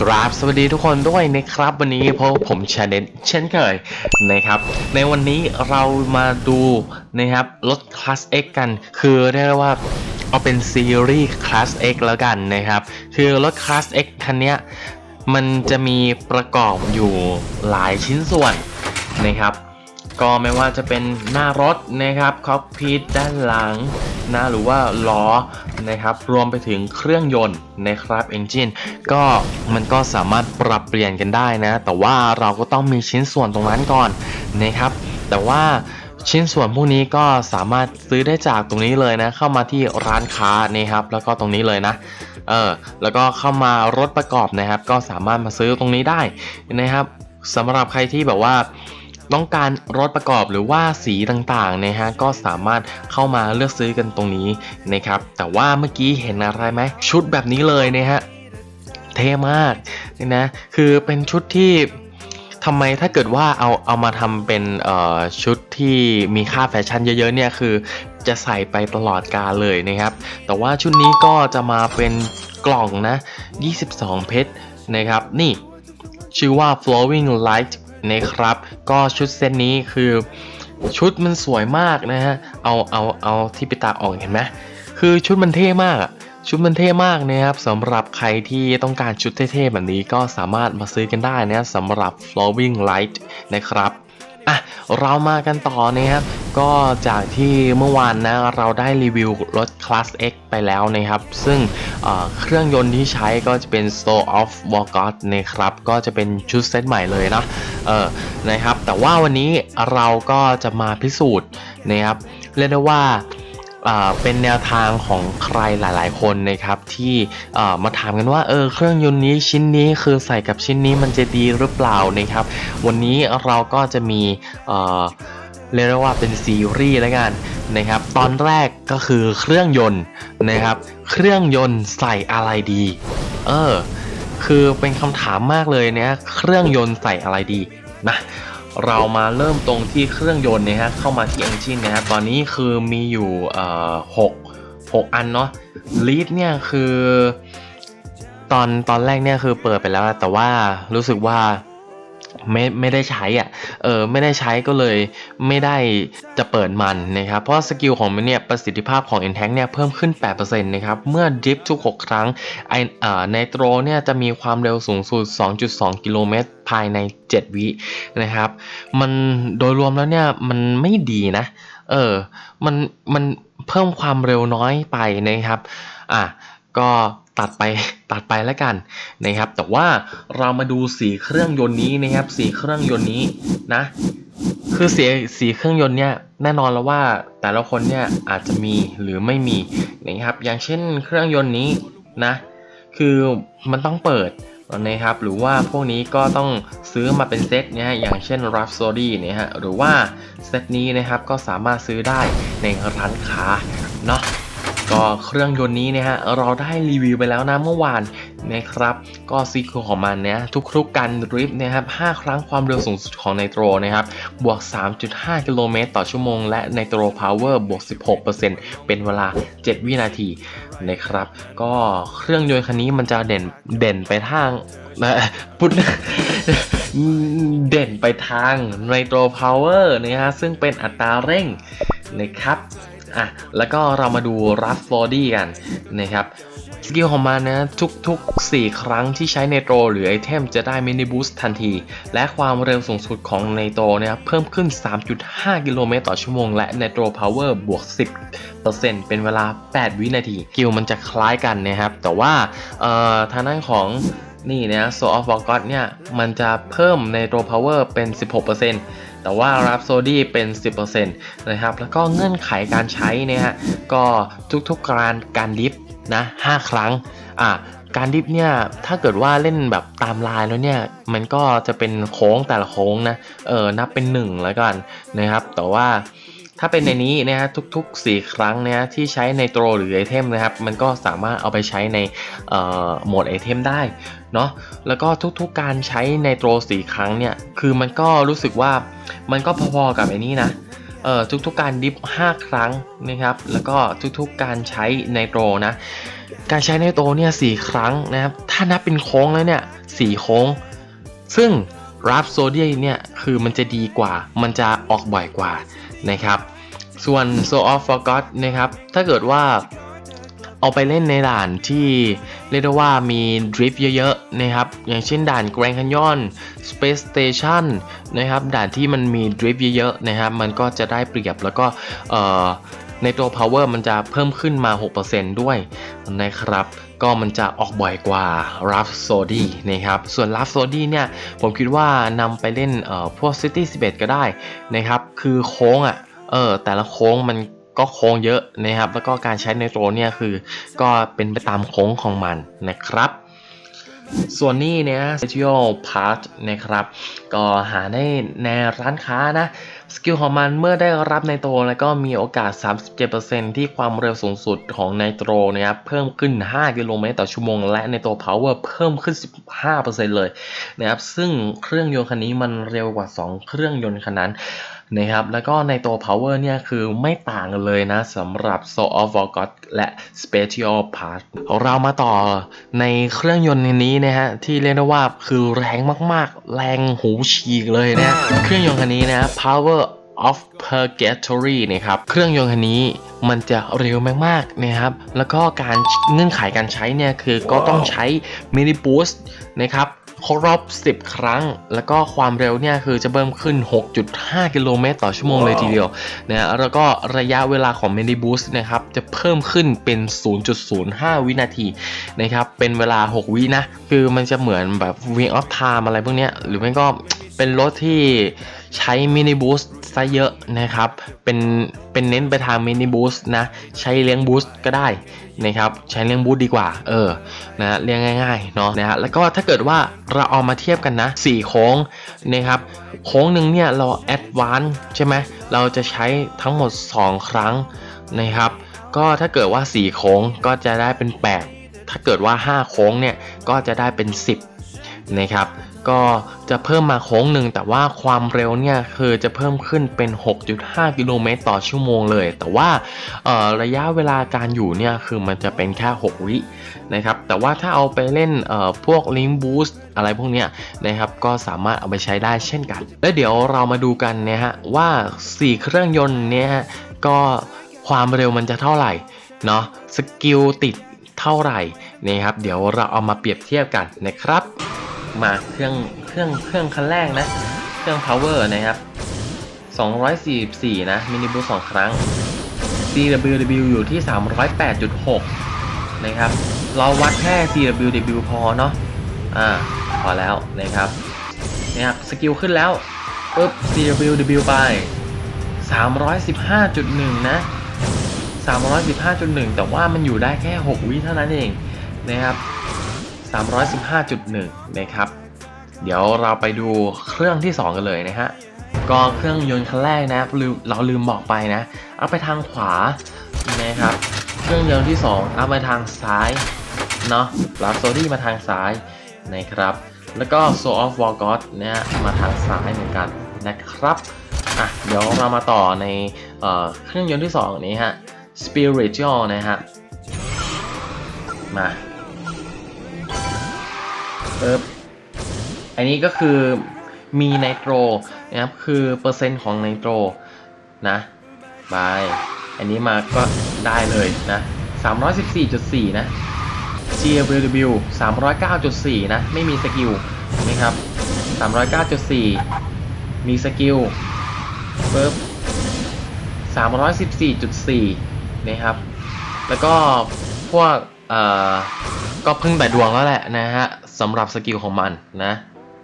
ครับสวัสดีทุกคนด้วยนะครับวันนี้พบผมชาเดนเช่นเคยนะครับ ในวันนี้เรามาดูนะครับรถ Class X กัน คือเรียกว่าเอาเป็นซีรีส์ Class X แล้วกันนะครับ คือรถ Class X คันนี้มันจะมีประกอบอยู่หลายชิ้นส่วนนะครับ ก็ไม่ว่าจะเป็นหน้ารถนะครับคอกพิทด้านหลังนะหรือว่าล้อนะครับรวมไปถึงเครื่องยนต์นะครับเอนจินก็มันก็สามารถปรับเปลี่ยนกันได้นะ แต่ว่าเราก็ต้องมีชิ้นส่วนตรงนั้นก่อนนะครับ แต่ว่าชิ้นส่วนพวกนี้ก็สามารถซื้อได้จากตรงนี้เลยนะ เข้ามาที่ร้านค้านะครับ แล้วก็ตรงนี้เลยนะเออแล้วก็เข้ามารถประกอบนะครับ ก็สามารถมาซื้อตรงนี้ได้นะครับสำหรับใครที่แบบว่า ต้องการรถประกอบหรือว่าสีต่างๆนะฮะก็สามารถเข้ามาเลือกซื้อกันตรงนี้นะครับแต่ว่าเมื่อกี้เห็นอะไรไหมชุดแบบนี้เลยนะฮะเท่มากนะคือเป็นชุดที่ทำไมถ้าเกิดว่าเอาเอามาทำเป็นชุดที่มีค่าแฟชั่นเยอะๆเนี่ยคือจะใส่ไปตลอดกาลเลยนะครับ แต่ว่าชุดนี้ก็จะมาเป็นกล่องนะ 22 เพชรนะครับ นี่ชื่อว่า flowing light นะครับ ก็ชุดเซตนี้คือชุดมันสวยมากนะฮะ เอาเอาเอาที่ปิตาออกเห็นไหมคือชุดมันเท่มากอะชุดมันเท่มากนะครับสำหรับใครที่ต้องการชุดเท่ๆแบบนี้ก็สามารถมาซื้อกันได้นะสำหรับ flowing light นะครับอะเรามากันต่อนะครับ ก็จากที่เมื่อวานนะเราได้รีวิวรถ Class X ไปแล้วนะครับ ซึ่งเครื่องยนต์ที่ใช้ก็จะเป็น Soul of w a l g o t นะครับ ก็จะเป็นชุดเซตใหม่เลยนะเออนะครับ แต่ว่าวันนี้เราก็จะมาพิสูจน์นะครับ เรียกได้ว่าเป็นแนวทางของใครหลาย ๆ คนนะครับที่มาถามกันว่าเออเครื่องยนต์นี้ชิ้นนี้คือใส่กับชิ้นนี้มันจะดีหรือเปล่านะครับ วันนี้เราก็จะมี เรียกได้ว่าเป็นซีรีส์แล้วกันนะครับ ตอนแรกก็คือเครื่องยนต์นะครับ เครื่องยนต์ใส่อะไรดี เออ คือเป็นคำถามมากเลยเนี่ยเครื่องยนต์ใส่อะไรดีนะเรามาเริ่มตรงที่เครื่องยนต์นะฮะเข้ามาที่ engine นะครับตอนนี้คือมีอยู่เอ่อหกหกอันเนาะ lead เนี่ยคือ ตอนตอนแรกเนี่ยคือเปิดไปแล้ว แต่ว่ารู้สึกว่า ไม่ไม่ได้ใช้อะ เออไม่ได้ใช้ก็เลยไม่ได้จะเปิดมันนะครับ เพราะสกิลของมันเนี่ยประสิทธิภาพของ i n t a c เนี่ยเพิ่มขึ้น 8%นะครับ เมื่อดริฟทุก 6 ครั้งไอเอ่อไนโตรเนี่ยจะมีความเร็วสูงสุด 2.2 กิโลเมตรภายใน 7 วินะครับ มันโดยรวมแล้วเนี่ยมันไม่ดีนะ เออ มันมันเพิ่มความเร็วน้อยไปนะครับ อะ ก็ตัดไปตัดไปแล้วกันนะครับ แต่ว่าเรามาดูสีเครื่องยนต์นี้นะครับสีเครื่องยนต์นี้นะ คือสีสีเครื่องยนต์เนี่ยแน่นอนแล้วว่าแต่ละคนเนี่ยอาจจะมีหรือไม่มีนะครับ อย่างเช่นเครื่องยนต์นี้นะ คือมันต้องเปิดนะครับ หรือว่าพวกนี้ก็ต้องซื้อมาเป็นเซตเนี่ยฮะอย่างเช่น Rhapsody เนี่ยฮะหรือว่าเซตนี้นะครับก็สามารถซื้อได้ในร้านค้าเนาะ ก็เครื่องยนต์นี้นะฮะเราได้รีวิวไปแล้วนะเมื่อวานนะครับ ก็ซีคูของมันเนี่ยทุกๆการดริฟต์นะครับ 5 ครั้งความเร็วสูงสุดของไนโตรนะครับ บวก 3.5 กิโลเมตรต่อชั่วโมง และไนโตรพาวเวอร์บวก 16%เป็นเวลา 7 วินาทีนะครับ ก็เครื่องยนต์คันนี้มันจะเด่นเด่นไปทางพุทธเด่นไปทางไนโตรพาวเวอร์นะฮะซึ่งเป็นอัตราเร่งนะครับ อะแล้วก็เรามาดูรัฟฟอร์ดี้กันนะครับสกิลของมันนะทุกๆ 4 ครั้งที่ใช้เนโตรหรือไอเทมจะได้มินิบูสต์ทันที และความเร็วสูงสุดของเนโตรเนี่ยเพิ่มขึ้น 3.5 กิโลเมตรต่อชั่วโมง และเนโตรพาวเวอร์บวก 10%เป็นเวลา 8 วินาทีสกิลมันจะคล้ายกันนะครับ แต่ว่าเอ่อทางด้านของนี่นะ Soul of Forgot เนี่ยมันจะเพิ่มในโตัว power เป็น 16% แต่ว่า Rhapsody เป็น 10%นะครับ แล้วก็เงื่อนไขการใช้เนี่ยก็ทุกๆการการดิฟนะ5ครั้งอะการดิฟเนี่ยถ้าเกิดว่าเล่นแบบตามลายแล้วเนี่ยมันก็จะเป็นโค้งแต่ละโค้งนะเออนับเป็น 1 แล้วกันนะครับ แต่ว่า ถ้าเป็นในนี้นะฮะทุกๆ 4 ครั้งนะฮะที่ใช้ในโตรหรือไอเทมนะครับ มันก็สามารถเอาไปใช้ในโหมดไอเทมได้เนาะแล้วก็ทุกๆการใช้ในโตร4ครั้งเนี่ย คือมันก็รู้สึกว่ามันก็พอๆกับไอ้นี้นะเอ่อทุกๆการดิฟ 5 ครั้งนะครับ แล้วก็ทุกๆการใช้ไนโตรนะ การใช้ไนโตรเนี่ยสครั้งนะครับ ถ้านับเป็นโค้งแล้วเนี่ยสโค้ง ซึ่งรับโซเดียมเนี่ยคือมันจะดีกว่า มันจะออกบ่อยกว่า นะครับ ส่วน s o of Forgot นะครับ ถ้าเกิดว่าเอาไปเล่นในด่านที่เรียกได้ว่ามีดริฟต์เยอะๆนะครับ อย่างเช่นด่านแกร่งขันย้อน Space Station นะครับ ด่านที่มันมีดริฟต์เยอะๆนะครับ มันก็จะได้เปรียบแล้วก็เในตัว power มันจะเพิ่มขึ้นมา 6%ด้วยนะครับ ก็มันจะออกบ่อยกว่า r a p s o d y นะครับ ส่วน r a p s o d y เนี่ย ผมคิดว่านำไปเล่นเอ่อพวก City 11 ก็ได้นะครับ คือโค้งอะ เออ แต่ละโค้งมันก็โค้งเยอะนะครับ แล้วก็การใช้ในโตรเนี่ยคือ ก็เป็นไปตามโค้งของมันนะครับ ส่วนนี้เนี่ย Special Part นะครับ ก็หาได้ในร้านค้านะ สกิลของมันเมื่อได้รับไนโตรแล้วก็มีโอกาส 37%ที่ความเร็วสูงสุดของไนโตรนะครับเพิ่มขึ้น 5 กิโลเมตรต่อชั่วโมง และไนโตรพาวเวอร์เพิ่มขึ้น 15%เลยนะครับ ซึ่งเครื่องยนต์คันนี้มันเร็วกว่า 2 เครื่องยนต์คันนั้น นะครับแล้วก็ในตัว power เนี่ยคือไม่ต่างกันเลยนะสำหรับ Soul of Forgot และ Special Part เรามาต่อในเครื่องยนต์นี้นะฮะที่เรียกได้ว่าคือแรงมากๆ แรงหูฉีกเลยนะเครื่องยนต์คันนี้นะ Power of Purgatory นะครับเครื่องยนต์คันนี้มันจะเร็วมากๆนะครับ แล้วก็การเงื่อนไขการใช้เนี่ยคือก็ต้องใช้ Mini Boost นะครับ ครบ 10 ครั้ง แล้วก็ความเร็วเนี่ยคือจะเพิ่มขึ้น 6.5 กิโลเมตรต่อชั่วโมงเลยทีเดียวนะแล้วก็ระยะเวลาของ Mini Boost นะครับจะเพิ่มขึ้นเป็น 0.05 วินาทีนะครับเป็นเวลา 6 วินะ คือมันจะเหมือนแบบ Wing of Time อะไรพวกเนี้ยหรือไม่ก็เป็นรถที่ ใช้ Mini Boost ซะเยอะนะครับ เป็นเป็นเน้นไปทาง Mini Boost นะ ใช้เลี้ยง Boost ก็ได้นะครับใช้เลี้ยง Boost ดีกว่า เออนะเรียงง่ายๆเนาะนะฮะแล้วก็ถ้าเกิดว่าเราเอามาเทียบกันนะ4โค้งนะครับโค้งหนึ่งเนี่ยเราแอดวานใช่ไหมเราจะใช้ทั้งหมด 2 ครั้งนะครับก็ถ้าเกิดว่า 4 โค้งก็จะได้เป็น 8 ถ้าเกิดว่า 5 โค้งเนี่ยก็จะได้เป็น 10นะครับ ก็จะเพิ่มมาโค้งหนึ่งแต่ว่าความเร็วเนี่ยคือจะเพิ่มขึ้นเป็น 6.5 กิโลเมตรต่อชั่วโมงเลย แต่ว่าระยะเวลาการอยู่เนี่ยคือมันจะเป็นแค่ 6 วินะครับแต่ว่าถ้าเอาไปเล่นพวก Link Boost อะไรพวกเนี้ยนะครับก็สามารถเอาไปใช้ได้เช่นกัน และเดี๋ยวเรามาดูกันนะฮะว่า 4 เครื่องยนต์เนี่ยก็ความเร็วมันจะเท่าไหร่เนาะสกิลติดเท่าไหร่นะครับเดี๋ยวเราเอามาเปรียบเทียบกันนะครับ มาเครื่องเครื่องเครื่องคันแรกนะ เครื่อง power นะครับ 244 นะ มินิบูส2ครั้ง CWW อยู่ที่ 308.6 นะครับ เราวัดแค่ CWW พอเนาะอ่าพอแล้วนะครับนะครับสกิลขึ้นแล้วปุ๊บ CWW ไป 315.1 นะ 315.1 แต่ว่ามันอยู่ได้แค่ 6 วิเท่านั้นเองนะครับ 315.1 นะครับ เดี๋ยวเราไปดูเครื่องที่ 2 กันเลยนะฮะ ก็เครื่องยนต์คันแรกนะเราลืมบอกไปนะ เอาไปทางขวานะครับ เครื่องยนต์ที่ 2 เอาไปทางซ้ายเนาะรับโซดี้มาทางซ้ายนะครับ แล้วก็ Soul of War God เนี่ยมาทางซ้ายเหมือนกันนะครับ อะ เดี๋ยวเรามาต่อในเอเครื่องยนต์ที่ 2 นี้ฮะ Spiritual นะฮะ มา ปึ๊บอันนี้ก็คือมีไนโตรนะครับคือเปอร์เซ็นต์ของไนโตรนะบายอันนี้มาก็ได้เลยนะ314.4 นะ GWW 309.4 นะ ไม่มีสกิลนะครับ309.4 มีสกิลปึ๊บ314.4 นะครับ แล้วก็พวกเอ่อ ก็พึ่งแต่ดวงแล้วแหละนะฮะสำหรับสกิลของมันนะ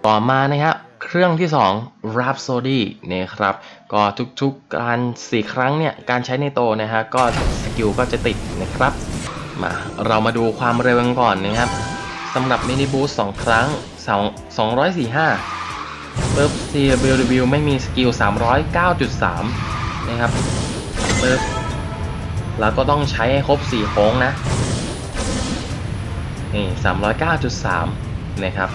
ต่อมานะครับเครื่องที่ 2 Rhapsody นะครับ ก็ทุกๆการ 4 ครั้งเนี่ย การใช้ในโตนะฮะ ก็สกิลก็จะติดนะครับ มาเรามาดูความเร็วกันก่อนนะครับสำหรับมินิบูส2ครั้ง 2 245ปึ๊บ CWW ไม่มีสกิล 309.3 นะครับปึ๊บเราก็ต้องใช้ให้ครบ 4 โค้งนะ นี่309.3นะครับ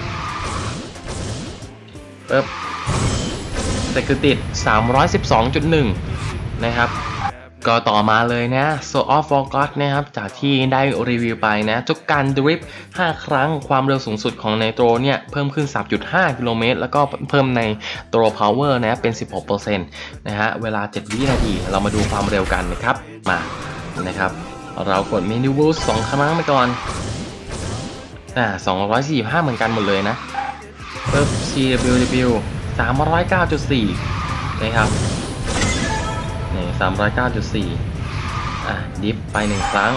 ปึ๊บแต่คือติด 312.1 นะครับ ก็ต่อมาเลยนะ So of Forgot นะครับ จากที่ได้รีวิวไปนะ ทุกการดริฟต์5ครั้งความเร็วสูงสุดของไนโตรเนี่ย เพิ่มขึ้น 3.5 กิโลเมตร แล้วก็เพิ่มในตัว Power นะ เป็น 16%นะฮะ เวลา 7 วินาที เรามาดูความเร็วกันนะครับ มา นะครับ เรากด Menu Boost 2ครั้งไปก่อน อ่า245เหมือนกันหมดเลยนะปึ๊บ CWW 309.4นะครับนี่สามร้อยเก้าจุดสี่อะดิฟไปหนึ่งครั้ง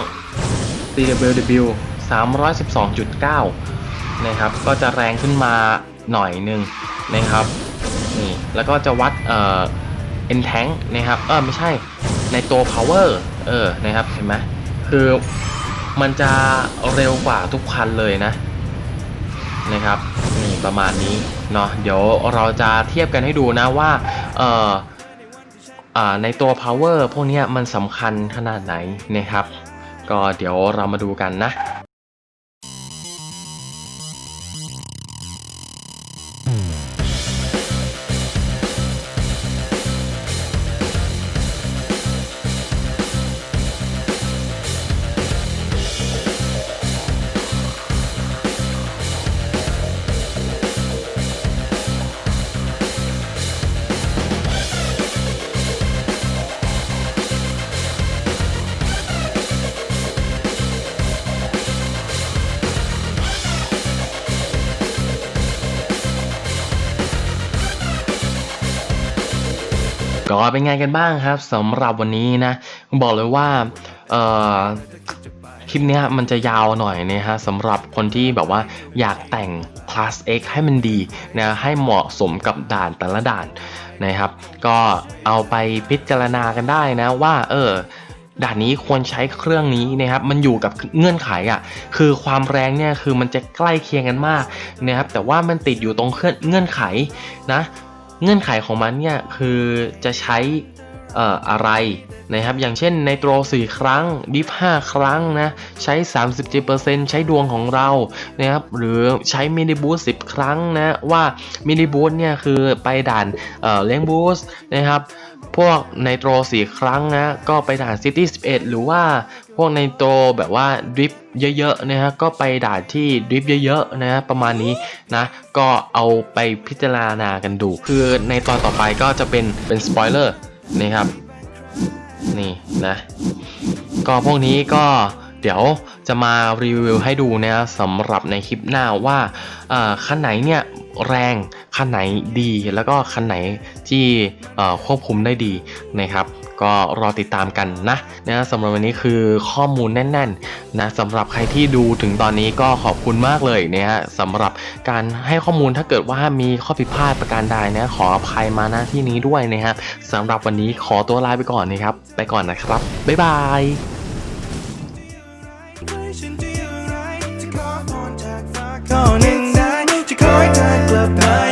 CWW สามร้อยสิบสองจุดเก้านะครับ ก็จะแรงขึ้นมาหน่อยหนึ่งนะครับนี่แล้วก็จะวัดเอ่อ e n t a n k นะครับ เออไม่ใช่ในตัว power เออนะครับเห็นไหมคือ มันจะเร็วกว่าทุกคันเลยนะนะครับนี่ประมาณนี้เนาะเดี๋ยวเราจะเทียบกันให้ดูนะว่าเอ่ออ่าในตัว power พวกนี้มันสำคัญขนาดไหนนะครับ ก็เดี๋ยวเรามาดูกันนะ เป็นไงกันบ้างครับสำหรับวันนี้นะ บอกเลยว่าคลิปนี้มันจะยาวหน่อยนะฮะสำหรับคนที่แบบว่าอยากแต่ง Class X ให้มันดีนะให้เหมาะสมกับด่านแต่ละด่านนะครับ ก็เอาไปพิจารณากันได้นะว่า เออด่านนี้ควรใช้เครื่องนี้นะครับ มันอยู่กับเงื่อนไขอะ่ะ คือความแรงเนี่ยคือมันจะใกล้เคียงกันมากนะครับ แต่ว่ามันติดอยู่ตรงเงื่อนไขนะ เงื่อนไขของมันเนี่ยคือจะใช้อออะไรนะครับอย่างเช่นในโตร4ครั้งดิฟ5ครั้งนะใช้ 37%ใช้ดวงของเรานะครับหรือใช้มินิบูส10 ครั้งนะว่ามินิบูสเนี่ยคือไปด่านเอ่อเลี้ยงบูสนะครับพวกไนโตร4ครั้งนะก็ไปด่านซิตี้11 หรือว่าพวกไนโตแบบว่าดริฟ เยอะๆนะฮะก็ไปด่านที่ดริฟเยอะๆนะฮะประมาณนี้นะก็เอาไปพิจารณากันดู คือในตอนต่อไปก็จะเป็นเป็นสปอยเลอร์นะครับนี่นะก็พวกนี้ก็เดี๋ยวจะมารีวิวให้ดูนะสำหรับในคลิปหน้าว่าคันไหนเนี่ยแรงคันไหนดีแล้วก็คันไหนที่ควบคุมได้ดีนะครับ ก็รอติดตามกันนะนะสำหรับวันนี้คือข้อมูลแน่นๆนะสำหรับใครที่ดูถึงตอนนี้ก็ขอบคุณมากเลยนะฮะสำหรับการให้ข้อมูลถ้าเกิดว่ามีข้อผิดพลาดประการใดนะขออภัยมาณที่นี้ด้วยนะครับสำหรับวันนี้ขอตัวลาไปก่อนนะครับ ไปก่อนนะครับ บ๊ายบาย Wishing do you right to call contact ฝา